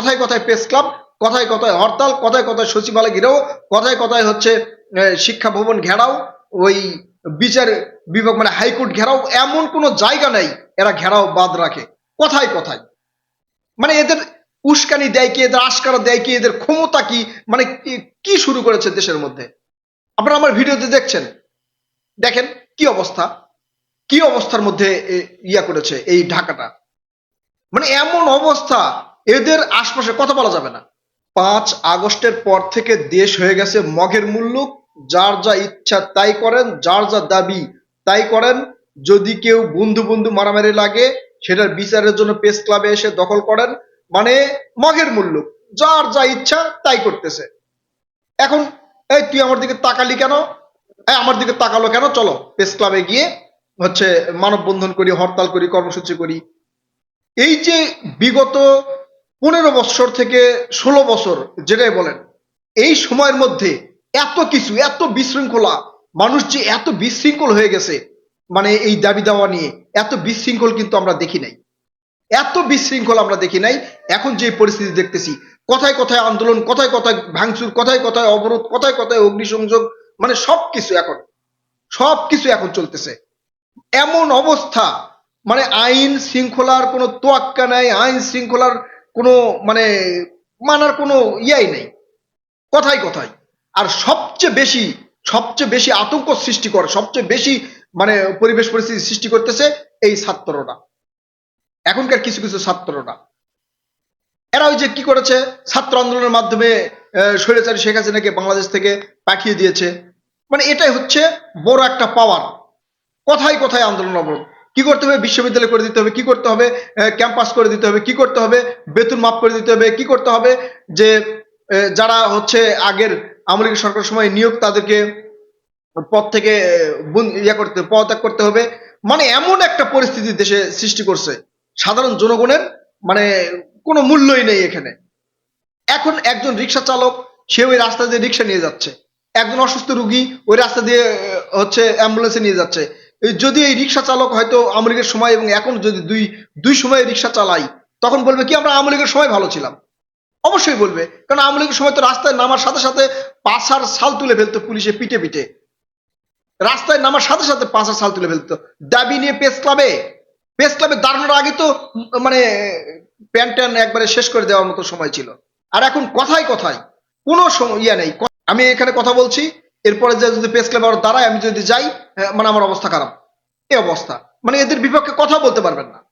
কথায় কথায় press club কথায় কথায় হরতাল, কথায় কথায় সচিবালয় ঘেরাও, কথায় কথায় হচ্ছে শিক্ষা ভবন ঘেরাও, ওই বিচার বিভাগ মানে হাইকোর্ট ঘেরাও, এমন কোনো জায়গা নেই এরা ঘেরাও বাদ রাখে। কথায় কথায়। মানে এদের উস্কানি দেয় কি, এদের আশকারা দেয় কি, এদের ক্ষমতা কি মানে কি- শুরু করেছে দেশের মধ্যে? আপনারা আমার ভিডিওতে দেখছেন। দেখেন কি অবস্থা। কি অবস্থার মধ্যে ইয়া করেছে এই ঢাকাটা। মানে এমন অবস্থা। এদের আশপাশে কথা বলা যাবে না। পাঁচ আগস্টের পর থেকে দেশ হয়ে গেছে মগের মুল্লুক যার যা ইচ্ছা তাই করেন, যার যা দাবি তাই করেন। যদি কেউ বন্ধু বন্ধু মারামারি লাগে, সেটার বিচারের জন্য প্রেস ক্লাবে এসে দখল করেন। মানে মগের মুল্লুক যার যা ইচ্ছা তাই করতেছে। এখন, এই তুই আমার দিকে তাকালি কেন? এই আমার দিকে তাকালো কেন? চলো প্রেস ক্লাবে গিয়ে হচ্ছে মানববন্ধন করি, হরতাল করি, কর্মসূচি করি। এই যে বিগত পনেরো বছর থেকে ষোলো বছর, যেটাই বলেন, এই সময়ের মধ্যে এত কিছু, এত বিশৃঙ্খলা, মানুষ যে এত বিশৃঙ্খল হয়ে গেছে মানে এই দাবি দাওয়া নিয়ে, এত বিশৃঙ্খল কিন্তু আমরা দেখি নাই। এত বিশৃঙ্খল আমরা দেখি নাই, এখন যে পরিস্থিতি দেখতেছি, কথায় কথায় আন্দোলন, কথায় কথায় ভাঙচুর, কথায় কথায় অবরোধ, কথায় কথায় অগ্নিসংযোগ মানে সবকিছু এখন সবকিছু এখন চলতেছে। এমন অবস্থা মানে আইন শৃঙ্খলার কোনো তোয়াক্কা নাই, আইন শৃঙ্খলার কোনো মানে মানার কোনো ইয়াই নেই। কথাই কথাই। আর সবচেয়ে বেশি সবচেয়ে বেশি আতঙ্ক সৃষ্টি করে, সবচেয়ে বেশি মানে পরিবেশ পরিস্থিতি সৃষ্টি করতেছে এই ছাত্ররা। এখনকার কিছু কিছু ছাত্ররা। এরা ওই যে কি করেছে? ছাত্র আন্দোলনের মাধ্যমে স্বৈরাচারী শেখ হাসিনাকে বাংলাদেশ থেকে পাঠিয়ে দিয়েছে। মানে এটাই হচ্ছে বড় একটা পাওয়ার কথায় কথায় আন্দোলন অবরোধ। কি করতে হবে? বিশ্ববিদ্যালয় করে দিতে হবে। কি করতে হবে? ক্যাম্পাস করে দিতে হবে। কি করতে হবে? বেতন মাফ করে দিতে হবে। কি করতে হবে? যে যারা হচ্ছে আগের লীগের সরকার সময় নিয়োগ তাদেরকে পদ থেকে ইয়া করতে, পদত্যাগ করতে হবে। মানে এমন একটা পরিস্থিতি দেশে সৃষ্টি করছে। সাধারণ জনগণের মানে কোনো মূল্যই নেই এখানে। এখন একজন রিক্সা চালক, সে ওই রাস্তা দিয়ে রিক্সা নিয়ে যাচ্ছে। একজন অসুস্থ রুগী, ওই রাস্তা দিয়ে হচ্ছে অ্যাম্বুলেন্সে নিয়ে যাচ্ছে। যদি এই রিক্সা চালক হয়তো আওয়ামী লীগের সময় এবং এখন যদি দুই দুই সময়ে রিক্সা চালাই, তখন বলবে কি, আমরা আওয়ামী লীগের সময় ভালো ছিলাম? অবশ্যই বলবে, কারণ আওয়ামী লীগের সময় তো রাস্তায় নামার সাথে সাথে পাশার সাল তুলে ফেলতো পুলিশে পিটে পিটে। রাস্তায় নামার সাথে সাথে পাশার সাল তুলে ফেলতো। দাবি নিয়ে প্রেস ক্লাবে প্রেস ক্লাবে দাঁড়ানোর আগে তো মানে প্যান ট্যান একবারে শেষ করে দেওয়ার মতো সময় ছিল। আর এখন কথায় কথায়, কোনো ইয়া নেই। আমি এখানে কথা বলছি এরপরে যে যদি প্রেস ক্লাবে দাঁড়ায়, আমি যদি যাই মানে আমার অবস্থা খারাপ। এই অবস্থা। মানে এদের বিপক্ষে কথা বলতে পারবেন না।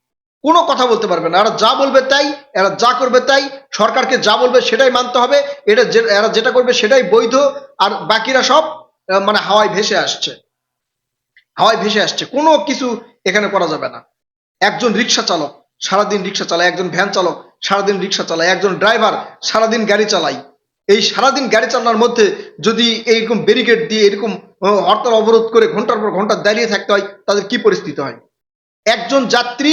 কোনো কথা বলতে পারবে না। এরা যা বলবে তাই, এরা যা করবে তাই, সরকারকে যা বলবে সেটাই মানতে হবে। এটা এরা যেটা করবে সেটাই বৈধ। আর বাকিরা সব মানে হাওয়ায় ভেসে আসছে। হাওয়ায় ভেসে আসছে। কোনো কিছু এখানে করা যাবে না। একজন রিক্সা চালক, সারাদিন রিক্সা চালায়। একজন ভ্যান চালক, সারাদিন রিক্সা চালায়। একজন ড্রাইভার, সারাদিন গাড়ি চালায়। এই সারাদিন গাড়ি চালানোর মধ্যে যদি এইরকম ব্যারিকেড দিয়ে এরকম হরতাল অবরোধ করে ঘণ্টার পর ঘণ্টা দাঁড়িয়ে থাকতে হয়, তাদের কি পরিস্থিতি হয়? একজন যাত্রী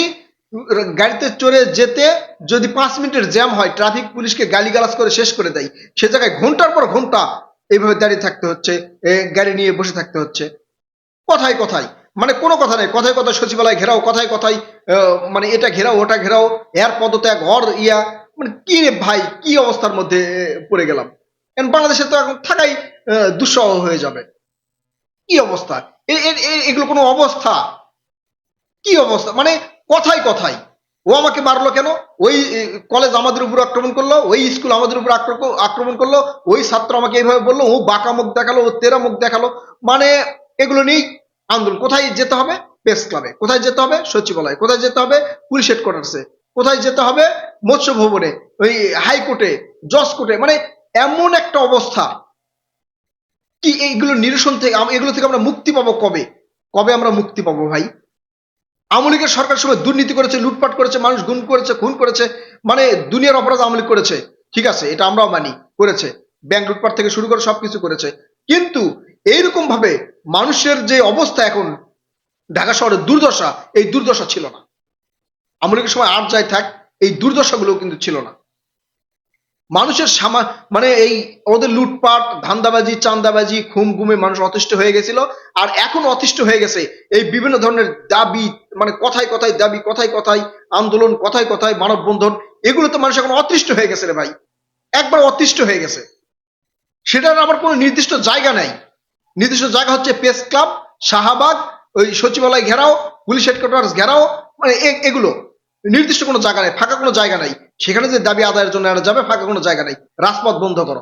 গাড়িতে চড়ে যেতে যদি পাঁচ মিনিটের জ্যাম হয় ট্রাফিক পুলিশকে গালিগালাজ করে শেষ করে দেয়, সে জায়গায় ঘণ্টার পর ঘণ্টা এইভাবে দাঁড়িয়ে থাকতে হচ্ছে গাড়ি নিয়ে বসে থাকতে হচ্ছে। কথায় কথায় মানে কোনো কথা নেই, কথায় কথায় সচিবালয় ঘেরাও, কথায় কথায় মানে এটা ঘেরাও, ওটা ঘেরাও, এর পদত্যাগ, হর ইয়া মানে কি রে ভাই, কি অবস্থার মধ্যে পড়ে গেলাম? কারণ বাংলাদেশে তো এখন থাকাই দুঃসহ হয়ে যাবে। কি অবস্থা? এগুলো কোনো অবস্থা? কি অবস্থা? মানে কথাই কথাই। ও আমাকে মারলো কেন? ওই কলেজ আমাদের উপর আক্রমণ করল, ওই স্কুল আমাদের উপর আক্র- আক্রমণ করল, ওই ছাত্র আমাকে এইভাবে বলল, ও বাঁকা মুখ দেখাল, ও তেরা মুখ দেখাল। মানে এগুলো নিয়েই আন্দোলন। কোথায় যেতে হবে? প্রেস ক্লাবে কোথায় যেতে হবে? সচিবালয়। কোথায় যেতে হবে? পুলিশ হেডকোয়ার্টার্সে কোথায় যেতে হবে? মৎস্য ভবনে ওই হাইকোর্টে জজ কোর্টে মানে এমন একটা অবস্থা। কি এইগুলো নিরসন থেকে এগুলো থেকে আমরা মুক্তি পাবো কবে? কবে আমরা মুক্তি পাবো ভাই? আওয়ামী সরকার সময় দুর্নীতি করেছে, লুটপাট করেছে, মানুষ গুম করেছে, খুন করেছে মানে দুনিয়ার অপরাধ আওয়ামী করেছে। ঠিক আছে, এটা আমরাও মানি, করেছে। ব্যাংক লুটপাট থেকে শুরু করে সবকিছু করেছে। কিন্তু এইরকম ভাবে মানুষের যে অবস্থা এখন, ঢাকা শহরের দুর্দশা, এই দুর্দশা ছিল না। আওয়ামী লীগের সময় আর যাই থাক, এই দুর্দশাগুলো কিন্তু ছিল না। মানুষের সামা মানে এই ওদের লুটপাট, ধান্দাবাজি, চান্দাবাজি খুম গুমে মানুষ অতিষ্ঠ হয়ে গেছিল, আর এখন অতিষ্ঠ হয়ে গেছে এই বিভিন্ন ধরনের দাবি মানে কথায় কথায় দাবি, কথায় কথায় আন্দোলন, কথায় কথায় মানববন্ধন, এগুলো তো মানুষ এখন অতিষ্ঠ হয়ে গেছে রে ভাই। একবার অতিষ্ঠ হয়ে গেছে। সেটার আবার কোনো নির্দিষ্ট জায়গা নাই। নির্দিষ্ট জায়গা হচ্ছে প্রেস ক্লাব, শাহবাগ, ওই সচিবালয় ঘেরাও, পুলিশ হেডকোয়ার্টার ঘেরাও মানে এগুলো। নির্দিষ্ট কোনো জায়গা নাই, ফাঁকা কোনো জায়গা নাই। সেখানে যে দাবি আদায়ের জন্য এরা যাবে, ফাঁকা কোনো জায়গা নাই। রাজপথ বন্ধ করো।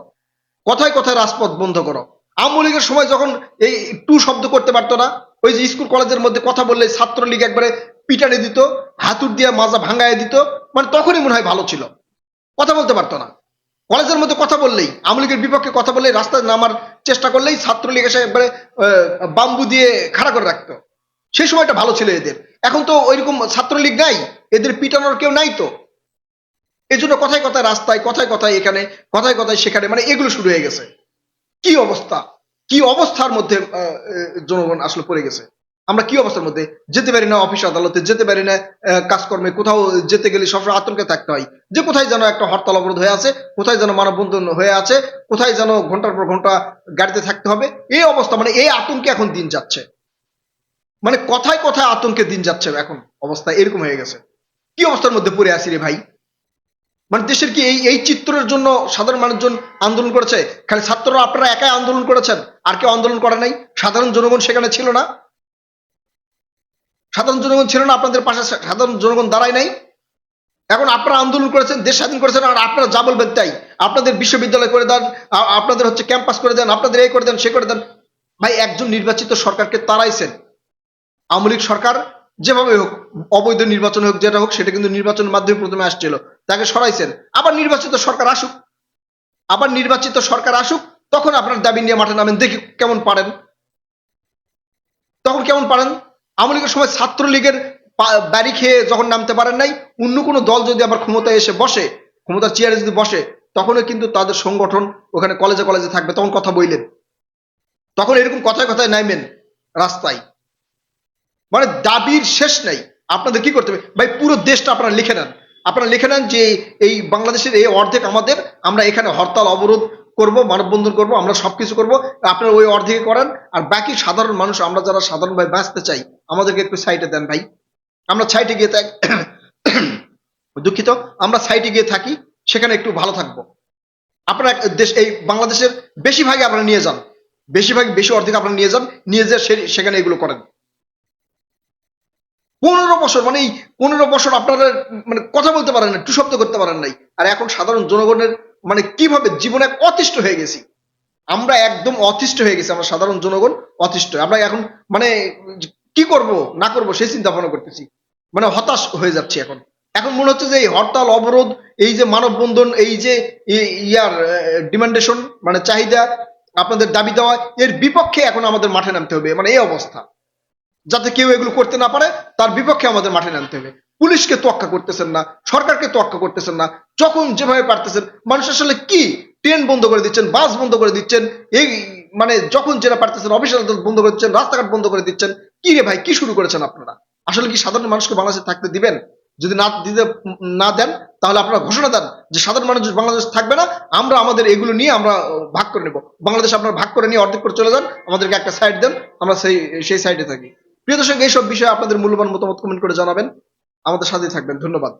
কথায় কথায় রাজপথ বন্ধ করো। আওয়ামী লীগের সময় যখন এই টু শব্দ করতে পারতো না, ওই যে স্কুল কলেজের মধ্যে কথা বললে ছাত্রলীগ একবারে পিটানে দিত, হাতুর দিয়ে মাজা ভাঙায় দিত মানে তখনই মনে হয় ভালো ছিল। কথা বলতে পারতো না। কলেজের মধ্যে কথা বললেই, আওয়ামী লীগের বিপক্ষে কথা বললেই, রাস্তায় নামার চেষ্টা করলেই ছাত্রলীগ এসে একবারে বাম্বু দিয়ে খাড়া করে রাখতো। সেই সময়টা ভালো ছিল এদের। এখন তো ওইরকম ছাত্রলীগ নাই, এদের পিটানোর কেউ নাই তো। এই জন্য কথায় কথায় রাস্তায়, কথায় কথায় এখানে, কথায় কথায় সেখানে মানে এগুলো শুরু হয়ে গেছে। কি অবস্থা? কি অবস্থার মধ্যে জনগণ আসলে পড়ে গেছে? আমরা কি অবস্থার মধ্যে? যেতে পারি না অফিস আদালতে, যেতে পারি না কাজকর্মে, কোথাও যেতে গেলে সবসময় আতঙ্কে থাকতে হয়। যে কোথায় যেন একটা হরতাল অবরোধ হয়ে আছে, কোথায় যেন মানববন্ধন হয়ে আছে, কোথায় যেন ঘণ্টার পর ঘণ্টা গাড়িতে থাকতে হবে, এই অবস্থা মানে এই আতঙ্কে এখন দিন যাচ্ছে। মানে কথায় কথায় আতঙ্কের দিন যাচ্ছে এখন অবস্থা এরকম হয়ে গেছে। কি অবস্থার মধ্যে পড়ে আছি রে ভাই? মানে দেশের কি এই এই চিত্রের জন্য সাধারণ মানুষজন আন্দোলন করেছে? খালি ছাত্ররা আপনারা একাই আন্দোলন করেছেন? আর কেউ আন্দোলন করে নাই? সাধারণ জনগণ সেখানে ছিল না? সাধারণ জনগণ ছিল না, আপনাদের পাশে সাধারণ জনগণ দাঁড়ায় নাই? এখন আপনারা আন্দোলন করেছেন, দেশ স্বাধীন করেছেন, আর আপনারা যা বলবেন তাই। আপনাদের বিশ্ববিদ্যালয় করে দেন আপনাদের হচ্ছে ক্যাম্পাস করে দেন, আপনাদের এই করে দেন, সে করে দেন। ভাই, একজন নির্বাচিত সরকারকে তারাইছেন আওয়ামী লীগ সরকার যেভাবে হোক, অবৈধ নির্বাচন হোক, যেটা হোক, সেটা কিন্তু নির্বাচনের মাধ্যমে প্রথমে আসছিল। তাকে সরাইছেন। আবার নির্বাচিত সরকার আসুক। আবার নির্বাচিত সরকার আসুক, তখন আপনার দাবি নিয়ে মাঠে নামেন। দেখি কেমন পারেন। তখন কেমন পারেন? আওয়ামী লীগের সময় ছাত্রলীগের বাড়ি খেয়ে যখন নামতে পারেন নাই, অন্য কোনো দল যদি আবার ক্ষমতায় এসে বসে, ক্ষমতার চেয়ারে যদি বসে, তখনও কিন্তু তাদের সংগঠন ওখানে কলেজে কলেজে থাকবে, তখন কথা বইলেন তখন এরকম কথায় কথায় নাইবেন রাস্তায়। মানে দাবির শেষ নাই। আপনাদের কি করতে হবে? ভাই, পুরো দেশটা আপনারা লিখে নেন। আপনারা লিখে নেন যে এই বাংলাদেশের এই অর্ধেক আমাদের, আমরা এখানে হরতাল অবরোধ করব, মানববন্ধন করব, আমরা সবকিছু করব, আপনারা ওই অর্ধেকে করেন, আর বাকি সাধারণ মানুষ, আমরা যারা সাধারণভাবে বাঁচতে চাই, আমাদেরকে একটু সাইডে দেন ভাই। আমরা সাইডে গিয়ে থাক দুঃখিত, আমরা সাইডে গিয়ে থাকি, সেখানে একটু ভালো থাকব। আপনারা দেশ, এই বাংলাদেশের বেশিরভাগই আপনারা নিয়ে যান। বেশিরভাগ বেশি অর্ধেক আপনারা নিয়ে যান, নিয়ে যেয়ে সেখানে এগুলো করেন। পনেরো বছর মানে এই পনেরো বছর আপনারা মানে কথা বলতে পারেন না টু শব্দ করতে পারেন নাই। আর এখন সাধারণ জনগণের মানে কীভাবে জীবনে অতিষ্ঠ হয়ে গেছি? আমরা একদম অতিষ্ঠ হয়ে গেছি, আমরা সাধারণ জনগণ অতিষ্ঠ। আমরা এখন মানে কি করব, না করব, সেই চিন্তা ভাবনা করতেছি। মানে হতাশ হয়ে যাচ্ছি এখন। এখন মনে হচ্ছে যে এই হরতাল, অবরোধ, এই যে মানববন্ধন, এই যে ইয়ার ডিমান্ডেশন মানে চাহিদা, আপনাদের দাবি দেওয়া, এর বিপক্ষে এখন আমাদের মাঠে নামতে হবে। মানে এই অবস্থা। যাতে কেউ এগুলো করতে না পারে, তার বিপক্ষে আমাদের মাঠে নামতে হবে। পুলিশকে তোয়াক্কা করতেছেন না, সরকারকে তোয়াক্কা করতেছেন না। যখন যেভাবে পারতেছেন, মানুষ আসলে কি ট্রেন বন্ধ করে দিচ্ছেন, বাস বন্ধ করে দিচ্ছেন, এই মানে যখন যেটা পারতেছেন অফিস আদালত বন্ধ করে দিচ্ছেন, রাস্তাঘাট বন্ধ করে দিচ্ছেন, কি রে ভাই, কি শুরু করেছেন আপনারা? আসলে কি সাধারণ মানুষকে বাংলাদেশে থাকতে দিবেন? যদি না দিতে, না দেন, তাহলে আপনারা ঘোষণা দেন যে সাধারণ মানুষ বাংলাদেশ থাকবে না, আমরা আমাদের এগুলো নিয়ে আমরা ভাগ করে নেব। বাংলাদেশ আপনারা ভাগ করে নিয়ে অর্ধেক করে চলে যান, আমাদেরকে একটা সাইড দেন, আমরা সেই সেই সাইডে থাকি। প্রিয় দর্শক এইসব বিষয়ে আপনাদের মূল্যবান মতামত কমেন্ট করে জানাবেন। আমাদের সাথে থাকবেন। ধন্যবাদ।